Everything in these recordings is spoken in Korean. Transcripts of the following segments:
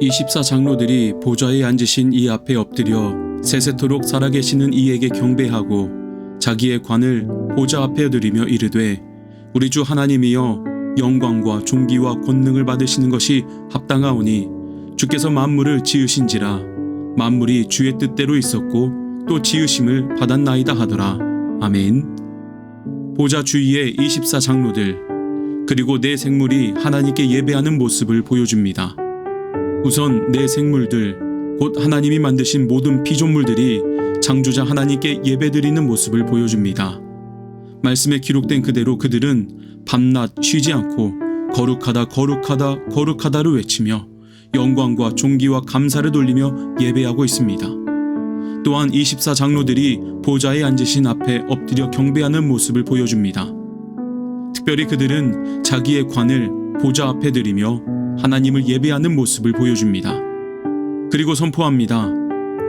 24 장로들이 보좌에 앉으신 이 앞에 엎드려 세세토록 살아계시는 이에게 경배하고 자기의 관을 보좌 앞에 드리며 이르되 우리 주 하나님이여 영광과 존귀와 권능을 받으시는 것이 합당하오니 주께서 만물을 지으신지라. 만물이 주의 뜻대로 있었고 또 지으심을 받았나이다 하더라. 아멘. 보좌 주위의 24 장로들 그리고 내 생물이 하나님께 예배하는 모습을 보여줍니다. 우선 내 생물들, 곧 하나님이 만드신 모든 피조물들이 창조자 하나님께 예배드리는 모습을 보여줍니다. 말씀에 기록된 그대로 그들은 밤낮 쉬지 않고 거룩하다 거룩하다 거룩하다를 외치며 영광과 존귀와 감사를 돌리며 예배하고 있습니다. 또한 24 장로들이 보좌에 앉으신 앞에 엎드려 경배하는 모습을 보여줍니다. 특별히 그들은 자기의 관을 보좌 앞에 들이며 하나님을 예배하는 모습을 보여줍니다. 그리고 선포합니다.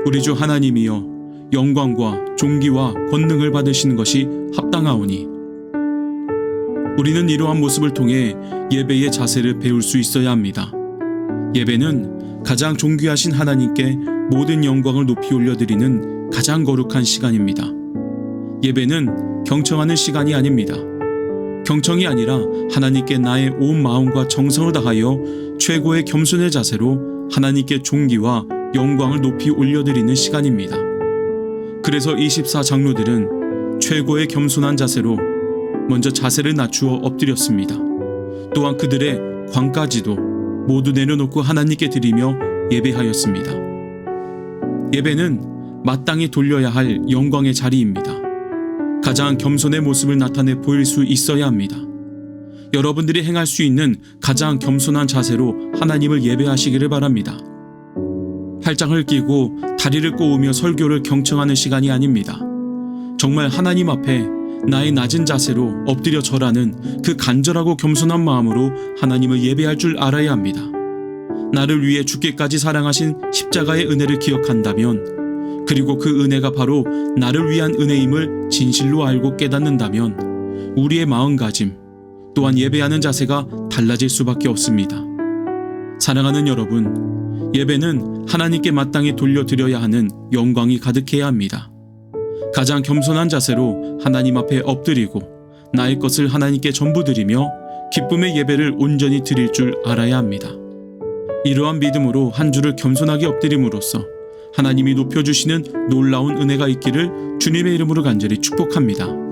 우리 주 하나님이여 영광과 존귀와 권능을 받으시는 것이 합당하오니 우리는 이러한 모습을 통해 예배의 자세를 배울 수 있어야 합니다. 예배는 가장 존귀하신 하나님께 모든 영광을 높이 올려드리는 가장 거룩한 시간입니다. 예배는 경청하는 시간이 아닙니다. 경청이 아니라 하나님께 나의 온 마음과 정성을 다하여 최고의 겸손의 자세로 하나님께 존귀와 영광을 높이 올려드리는 시간입니다. 그래서 24 장로들은 최고의 겸손한 자세로 먼저 자세를 낮추어 엎드렸습니다. 또한 그들의 관까지도 모두 내려놓고 하나님께 드리며 예배하였습니다. 예배는 마땅히 돌려야 할 영광의 자리입니다. 가장 겸손의 모습을 나타내 보일 수 있어야 합니다. 여러분들이 행할 수 있는 가장 겸손한 자세로 하나님을 예배하시기를 바랍니다. 팔짱을 끼고 다리를 꼬으며 설교를 경청하는 시간이 아닙니다. 정말 하나님 앞에 나의 낮은 자세로 엎드려 절하는 그 간절하고 겸손한 마음으로 하나님을 예배할 줄 알아야 합니다. 나를 위해 죽기까지 사랑하신 십자가의 은혜를 기억한다면 그리고 그 은혜가 바로 나를 위한 은혜임을 진실로 알고 깨닫는다면 우리의 마음가짐 또한 예배하는 자세가 달라질 수밖에 없습니다. 사랑하는 여러분, 예배는 하나님께 마땅히 돌려드려야 하는 영광이 가득해야 합니다. 가장 겸손한 자세로 하나님 앞에 엎드리고 나의 것을 하나님께 전부 드리며 기쁨의 예배를 온전히 드릴 줄 알아야 합니다. 이러한 믿음으로 한 주를 겸손하게 엎드림으로써 하나님이 높여주시는 놀라운 은혜가 있기를 주님의 이름으로 간절히 축복합니다.